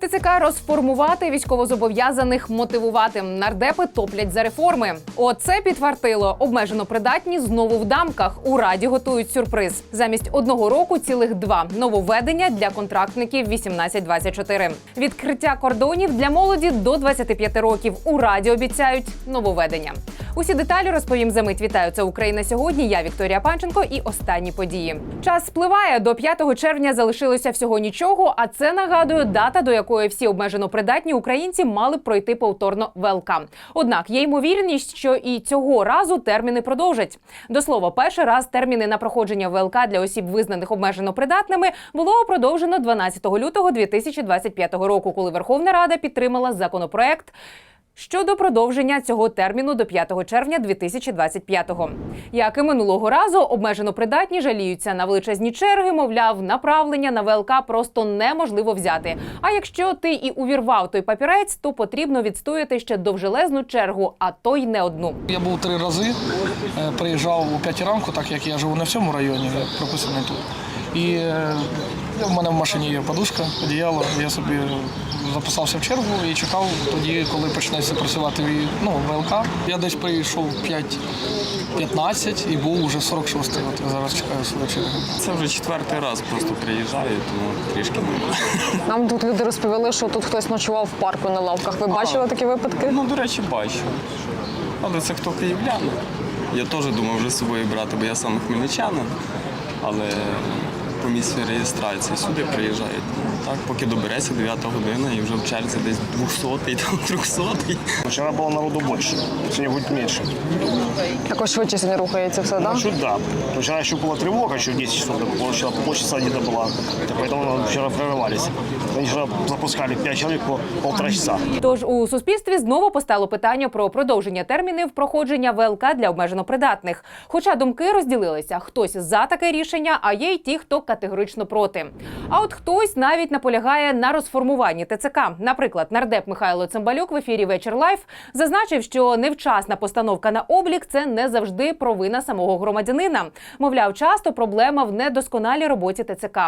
ТЦК розформувати військовозобов'язаних мотивувати. Нардепи топлять за реформи. Оце підтвердило. Обмежено придатні знову в дамках. У раді готують сюрприз. Замість одного року цілих два нововведення для контрактників 18-24. Відкриття кордонів для молоді до 25 років. У раді обіцяють нововведення. Усі деталі розповім за мить. Вітаю, це Україна сьогодні. Я Вікторія Панченко і останні події. Час спливає до 5 червня. Залишилося всього нічого. А це нагадую дата, до якої всі обмежено придатні українці мали пройти повторно ВЛК. Однак є ймовірність, що і цього разу терміни продовжать. До слова, перший раз терміни на проходження ВЛК для осіб, визнаних обмежено придатними, було продовжено 12 лютого 2025 року, коли Верховна Рада підтримала законопроект. Щодо продовження цього терміну до 5 червня 2025-го. Як і минулого разу, обмежено придатні жаліються на величезні черги, мовляв, направлення на ВЛК просто неможливо взяти. А якщо ти і увірвав той папірець, то потрібно відстояти ще довжелезну чергу, а то й не одну. Я був три рази, е, приїжджав у п'ятій ранку, так як я живу не в цьому районі, прописаний тут. І е, в мене в машині є подушка, одіяло. Я собі записався в чергу і чекав тоді, коли почнеться працювати ну, ВЛК. Я десь прийшов 5-15 і був уже 46-й. От я зараз чекаю свою чергу. Це вже четвертий раз просто приїжджаю, тому трішки нема. Нам тут люди розповіли, що тут хтось ночував в парку на лавках. Ви бачили такі випадки? Ну, до речі, бачу. Але це хто київляни. Я теж думав вже з собою брати, бо я сам хмельничанин. Але по реєстрації сюди приїжджають Ну, Так, поки добереться 9 година і вже в черзі десь 200-й, там 300-й. Вчера было народу больше, сегодня будет меньше. Якось швидше сьогодні рухається все, так? Чуть да. Но Вчера еще была тревога, еще в 10 часов, так полчаса, полчаса где-то была. Поэтому мы вчера прорывались. Они вчера запускали 5 человек по полтора часа. Тож у суспільстві знову постало питання про продовження термінів проходження ВЛК для обмежено придатних. Хоча думки розділилися: хтось за таке рішення, а є й ті, хто категорично проти. А от хтось навіть наполягає на розформуванні ТЦК. Наприклад, нардеп Михайло Цимбалюк в ефірі Вечір Лайф зазначив, що невчасна постановка на облік це не завжди провина самого громадянина. Мовляв, часто проблема в недосконалій роботі ТЦК.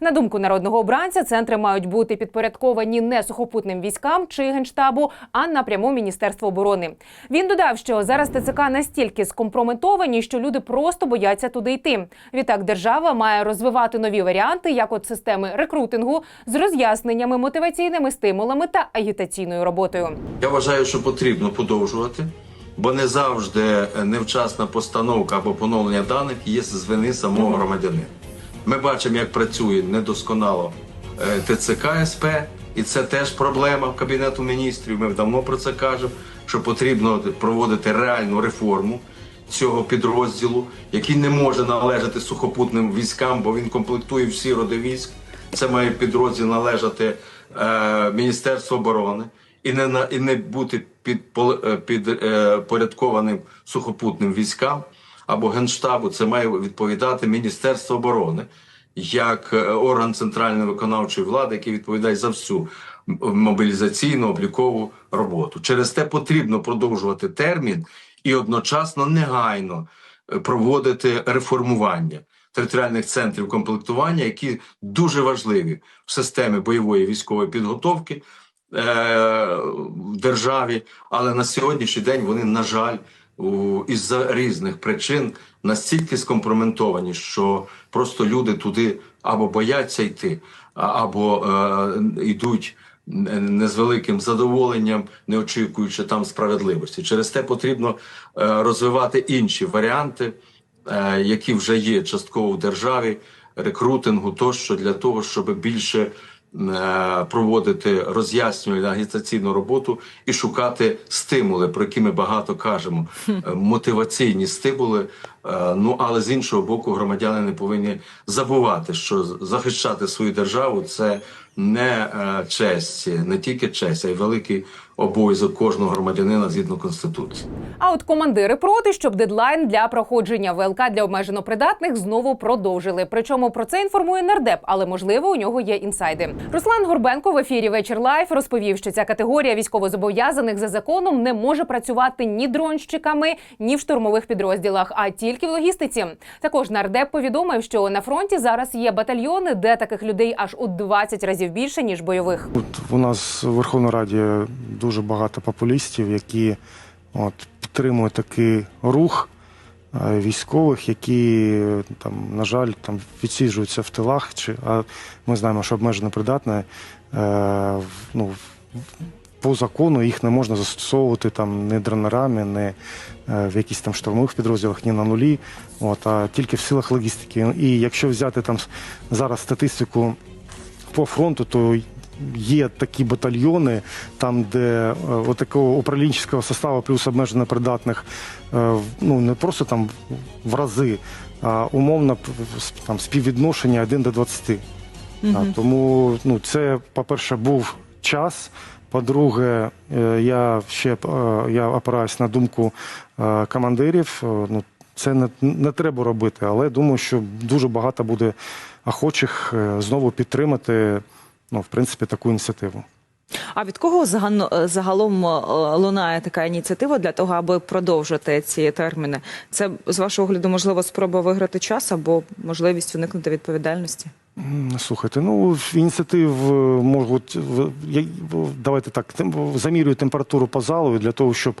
На думку народного обранця, центри мають бути підпорядковані не сухопутним військам чи генштабу, а напряму Міністерству оборони. Він додав, що зараз ТЦК настільки скомпрометовані, що люди просто бояться туди йти. Відтак держава має розвивати нові варіанти, як от системи рекрутингу з роз'ясненнями, мотиваційними стимулами та агітаційною роботою. Я вважаю, що потрібно подовжувати, бо не завжди невчасна постановка або поновлення даних є з вини самого громадянина. Ми бачимо, як працює недосконало е, ТЦК СП, і це теж проблема в Кабінету міністрів. Ми давно про це кажемо, що потрібно проводити реальну реформу цього підрозділу, який не може належати сухопутним військам, бо він комплектує всі роди військ. Це має підрозділ належати е, Міністерству оборони і не на і не бути під підпорядкованим сухопутним військам або генштабу. Це має відповідати Міністерство оборони як е, орган центральної виконавчої влади, який відповідає за всю мобілізаційну облікову роботу. Через те потрібно продовжувати термін і одночасно негайно е, проводити реформування територіальних центрів комплектування, які дуже важливі в системі бойової військової підготовки е, в державі, але на сьогоднішній день вони, на жаль, із-за різних причин настільки скомпроментовані, що просто люди туди або бояться йти, або е, йдуть не з великим задоволенням, не очікуючи там справедливості. Через те потрібно е, розвивати інші варіанти, які вже є частково в державі, рекрутингу тощо для того, щоб більше е, проводити роз'яснювальну агітаційну роботу і шукати стимули, про які ми багато кажемо, е, мотиваційні стимули. Е, Ну але з іншого боку, громадяни не повинні забувати, що захищати свою державу це не е, честь, не тільки честь, а й великий обов'язок кожного громадянина згідно конституції. А от командири проти, щоб дедлайн для проходження ВЛК для обмежено придатних знову продовжили. Причому про це інформує нардеп, але можливо у нього є інсайди. Руслан Горбенко в ефірі Вечір Лайф розповів, що ця категорія військовозобов'язаних за законом не може працювати ні дронщиками, ні в штурмових підрозділах, а тільки в логістиці. Також нардеп повідомив, що на фронті зараз є батальйони, де таких людей аж у 20 разів більше ніж бойових. От у нас в Верховній Раді дуже багато популістів, які от, підтримують такий рух е, військових, які там, на жаль, там відсіджуються в тилах. Чи, а ми знаємо, що обмежено придатне. Е, ну, по закону їх не можна застосовувати там не дронерами, не е, в якісь там штурмових підрозділах, ні на нулі, от, а тільки в силах логістики. І якщо взяти там зараз статистику по фронту, то є такі батальйони, там, де е, отакого управлінського составу плюс обмежено придатних, е, ну не просто там в рази, а умовно там співвідношення 1 до 20. А, тому ну, це, по-перше, був час. По-друге, е, я ще е, я опираюсь на думку е, командирів. Е, Ну, це не, не треба робити, але думаю, що дуже багато буде охочих е, знову підтримати ну, в принципі, таку ініціативу. А від кого загано- загалом е, лунає така ініціатива для того, аби продовжити ці терміни? Це з вашого огляду можливо спроба виграти час або можливість уникнути відповідальності? Слухайте, ну ініціатив е, можуть давайте так замірюю температуру по залу для того, щоб е,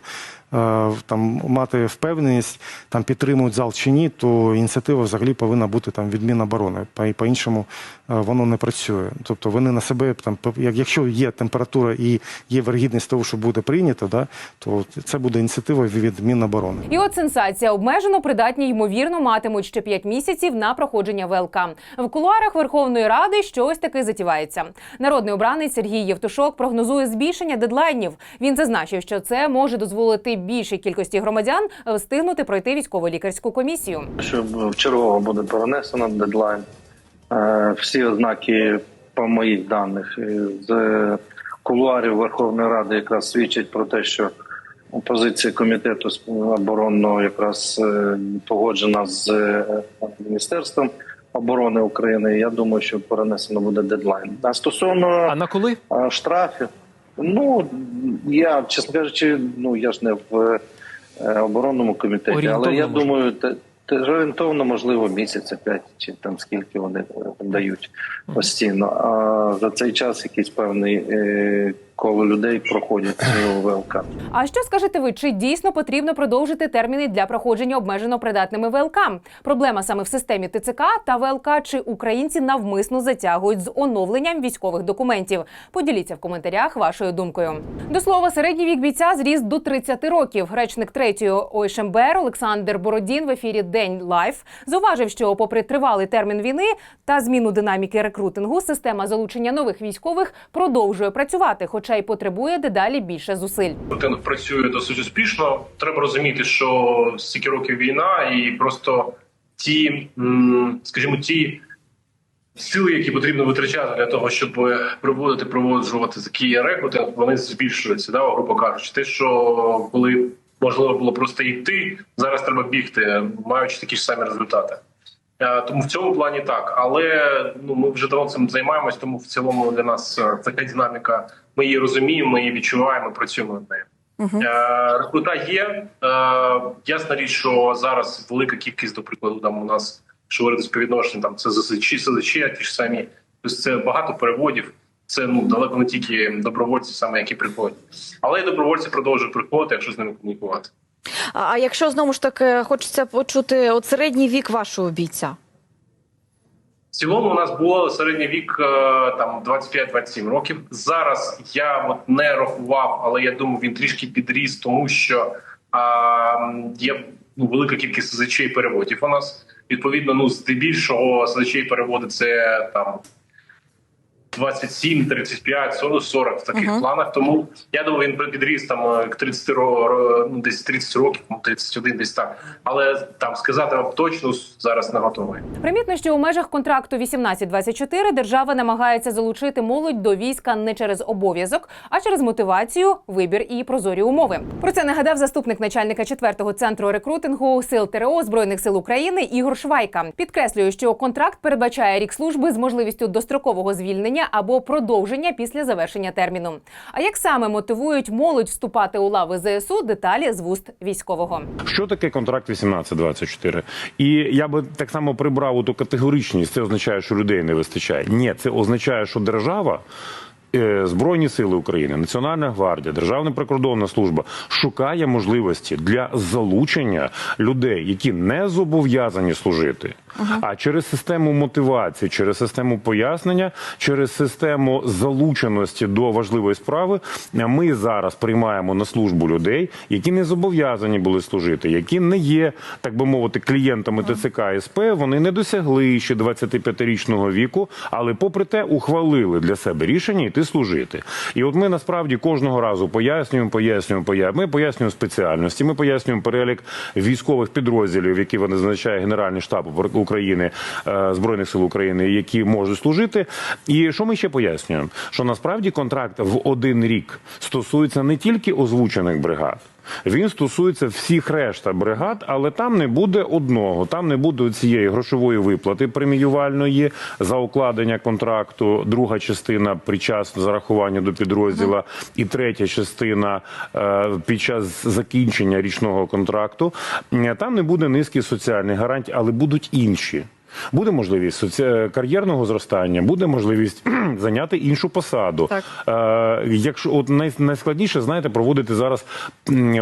там мати впевненість, там підтримують зал чи ні, то ініціатива взагалі повинна бути там від Міноборони. По по іншому воно не працює. Тобто вони на себе там, якщо є температура і є вергідність того, що буде прийнято, да, то це буде ініціатива від Міноборони. І от сенсація обмежено придатні ймовірно матимуть ще 5 місяців на проходження ВЛК. В кулуарах Верховної Ради щось таки затівається. Народний обранець Сергій Євтушок прогнозує збільшення дедлайнів. Він зазначив, що це може дозволити більшій кількості громадян встигнути пройти військово-лікарську комісію. що вчергово буде перенесено дедлайн. Е, Всі ознаки по моїх даних е, з кулуарів Верховної Ради якраз свідчать про те, що позиція комітету з оборонного якраз е, погоджена з е, міністерством оборони України. Я думаю, що перенесено буде дедлайн. А стосовно А на коли? штрафів. Ну я чесно кажучи, ну я ж не в е, оборонному комітеті, але я можливо. думаю, те, те орієнтовно, можливо, місяця п'ять чи там скільки вони е, дають постійно. А за цей час якийсь певний е, коло людей проходять ВЛК. А що скажете ви? Чи дійсно потрібно продовжити терміни для проходження обмежено придатними ВЛК? Проблема саме в системі ТЦК та ВЛК, чи українці навмисно затягують з оновленням військових документів? Поділіться в коментарях вашою думкою. До слова, середній вік бійця зріс до 30 років. Речник третьої ОШМБР Олександр Бородін в ефірі День Лайф зауважив, що, попри тривалий термін війни та зміну динаміки рекрутингу, система залучення нових військових продовжує працювати, хоча й потребує дедалі більше зусиль. Рутинг працює досить успішно. Треба розуміти, що стільки років війна, і просто ті, скажімо, ті сили, які потрібно витрачати для того, щоб проводити, проводжувати такий рекрутинг, вони збільшуються, да, грубо кажучи. Те, що коли можливо було просто йти, зараз треба бігти, маючи такі ж самі результати. Е, Тому в цьому плані так, але ну ми вже давно цим займаємось, тому в цілому для нас е, така динаміка. Ми її розуміємо, ми її відчуваємо, працюємо над нею. Е, Рекрута є. Е, ясна річ, що зараз велика кількість, до прикладу, там у нас що говорити співвідношення, там це ЗСЧ, СЗЧ, ті ж самі. Тобто це багато переводів. Це ну далеко не тільки добровольці, саме які приходять, але й добровольці продовжують приходити, якщо з ними комунікувати. А якщо знову ж таки хочеться почути от середній вік вашого бійця? Цілому у нас було середній вік е, там 25-27 років. Зараз я от не рахував, але я думаю, він трішки підріс, тому що а, є ну, велика кількість і переводів. У нас відповідно, ну здебільшого і переводи це там 27, 35, 40, 40 в таких Мгм. планах. Тому я думаю, він підріс там е, к 30 ро, ро- ну, десь 30 років, ну, 31 десь так. Але там сказати вам точно зараз не готовий. Примітно, що у межах контракту 18-24 держава намагається залучити молодь до війська не через обов'язок, а через мотивацію, вибір і прозорі умови. Про це нагадав заступник начальника 4-го центру рекрутингу сил ТРО збройних сил України Ігор Швайка. Підкреслює, що контракт передбачає рік служби з можливістю дострокового звільнення або продовження після завершення терміну. А як саме мотивують молодь вступати у лави ЗСУ? Деталі з вуст військового. Що таке контракт 18-24? І я би так само прибрав у ту категоричність. Це означає, що людей не вистачає. Ні, це означає, що держава. Е, Збройні сили України, Національна гвардія, Державна прикордонна служба шукає можливості для залучення людей, які не зобов'язані служити, а через систему мотивації, через систему пояснення, через систему залученості до важливої справи. Ми зараз приймаємо на службу людей, які не зобов'язані були служити, які не є, так би мовити, клієнтами ТЦК СП. Вони не досягли ще 25-річного віку, але попри те ухвалили для себе рішення йти служити. І от ми насправді кожного разу пояснюємо, пояснюємо, пояснюємо. Ми пояснюємо спеціальності. Ми пояснюємо перелік військових підрозділів, які вони зазначає Генеральний штаб України е, збройних сил України, які можуть служити. І що ми ще пояснюємо? Що насправді контракт в один рік стосується не тільки озвучених бригад. Він стосується всіх решта бригад, але там не буде одного. Там не буде цієї грошової виплати преміювальної за укладення контракту. Друга частина під час зарахування до підрозділа, і третя частина е, під час закінчення річного контракту. Е, Там не буде низки соціальних гарантій, але будуть інші. Буде можливість соці... кар'єрного зростання, буде можливість зайняти іншу посаду. Так. Е, якщо от най... найскладніше, знаєте, проводити зараз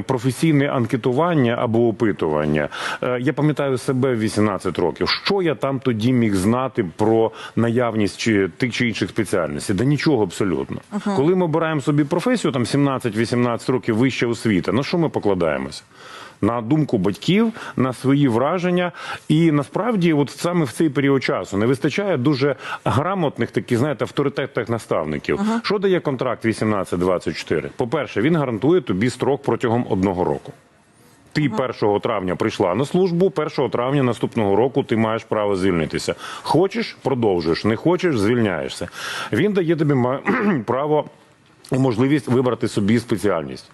професійне анкетування або опитування. Е, я пам'ятаю себе в 18 років. Що я там тоді міг знати про наявність чи тих чи інших спеціальностей? Да нічого абсолютно. Коли ми обираємо собі професію, там 17-18 років вища освіта, на що ми покладаємося? На думку батьків, на свої враження. І насправді, от саме в цей період часу не вистачає дуже грамотних, таких, знаєте, авторитетних наставників. Що дає контракт 18-24? По-перше, він гарантує тобі строк протягом одного року. Ти 1 травня прийшла на службу, 1 травня наступного року ти маєш право звільнитися. Хочеш продовжуєш, не хочеш звільняєшся. Він дає тобі право. Можливість вибрати собі спеціальність.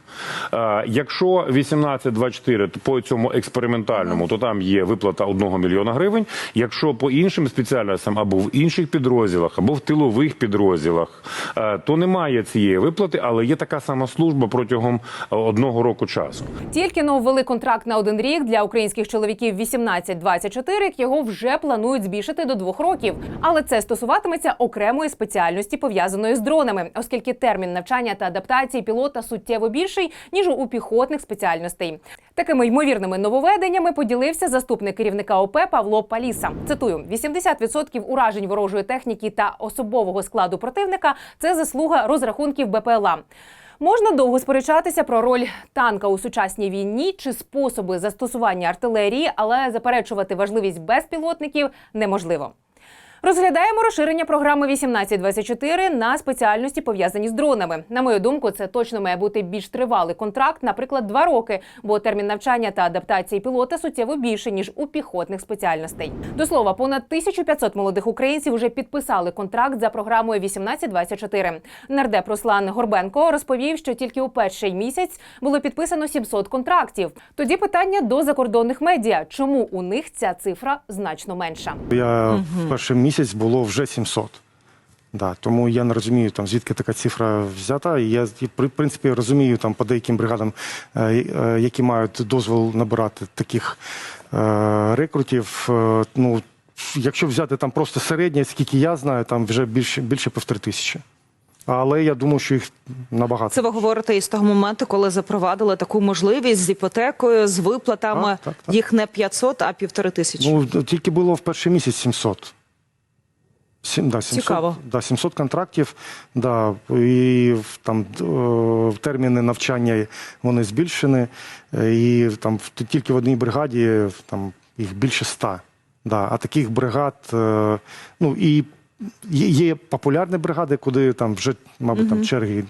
Е, якщо 18-24 то по цьому експериментальному, то там є виплата 1 мільйона гривень. Якщо по іншим спеціальностям або в інших підрозділах, або в тилових підрозділах, е, то немає цієї виплати, але є така сама служба протягом е, одного року часу. Тільки но ввели контракт на один рік для українських чоловіків 18-24, його вже планують збільшити до двох років. Але це стосуватиметься окремої спеціальності, пов'язаної з дронами, оскільки термін навчання та адаптації пілота суттєво більший ніж у піхотних спеціальностей. Такими ймовірними нововведеннями поділився заступник керівника ОП Павло Паліса. Цитую: 80% уражень ворожої техніки та особового складу противника це заслуга розрахунків БПЛА. Можна довго сперечатися про роль танка у сучасній війні чи способи застосування артилерії, але заперечувати важливість безпілотників неможливо. Розглядаємо розширення програми 1824 на спеціальності пов'язані з дронами. На мою думку, це точно має бути більш тривалий контракт, наприклад, два роки, бо термін навчання та адаптації пілота суттєво більше ніж у піхотних спеціальностей. До слова, понад 1500 молодих українців вже підписали контракт за програмою 1824. Нардеп Руслан Горбенко розповів, що тільки у перший місяць було підписано 700 контрактів. Тоді питання до закордонних медіа: чому у них ця цифра значно менша? Я в перший місяць було вже 700. Да, тому я не розумію, там, звідки така цифра взята. І я, в принципі, розумію там, по деяким бригадам, е, е, які мають дозвол набирати таких е, рекрутів. Ну, якщо взяти там просто середнє, скільки я знаю, там вже більше, більше півтори тисячі. Але я думаю, що їх набагато. Це ви говорите із того моменту, коли запровадили таку можливість з іпотекою, з виплатами. Так, так, так. Їх не 500, а півтори тисячі. Ну, тільки було в перший місяць 700. Сім, да, 700, Цікаво. Да, 700 контрактів, да, і там в терміни навчання вони збільшені, е, і там в- тільки в одній бригаді там їх більше 100. Да, а таких бригад, е, ну і є, є популярні бригади, куди там вже, мабуть, там черги,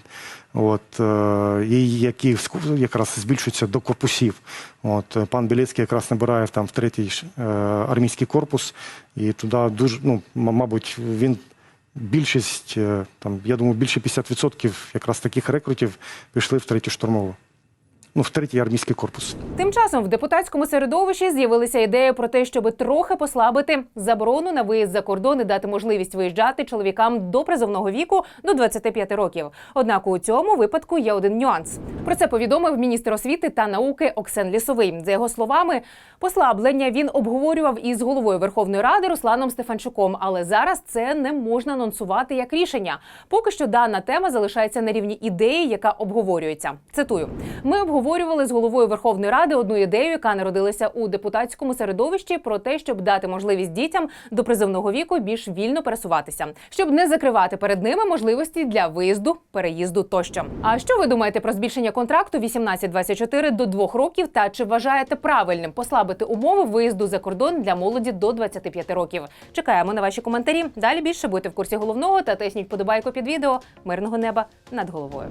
от, е, і які якраз збільшуються до корпусів. От, пан Білецький якраз набирає там в третій е, армійський корпус, і туди дуже, ну, мабуть, він більшість, е, там, я думаю, більше 50% якраз таких рекрутів пішли в третю штурмову. Ну, в третій армійський корпус. Тим часом в депутатському середовищі з'явилися ідеї про те, щоб трохи послабити заборону на виїзд за кордон і дати можливість виїжджати чоловікам до призовного віку до 25 років. Однак у цьому випадку є один нюанс. Про це повідомив міністр освіти та науки Оксен Лісовий. За його словами, послаблення він обговорював із головою Верховної Ради Русланом Стефанчуком. Але зараз це не можна анонсувати як рішення. Поки що дана тема залишається на рівні ідеї, яка обговорюється. Цитую: ми обговорювали з головою Верховної Ради одну ідею, яка народилася у депутатському середовищі, про те, щоб дати можливість дітям до призовного віку більш вільно пересуватися, щоб не закривати перед ними можливості для виїзду, переїзду тощо. А що ви думаєте про збільшення контракту 18-24 до 2 років? Та чи вважаєте правильним послабити умови виїзду за кордон для молоді до 25 років? Чекаємо на ваші коментарі. Далі більше будьте в курсі головного та тисніть подобайку під відео. Мирного неба над головою.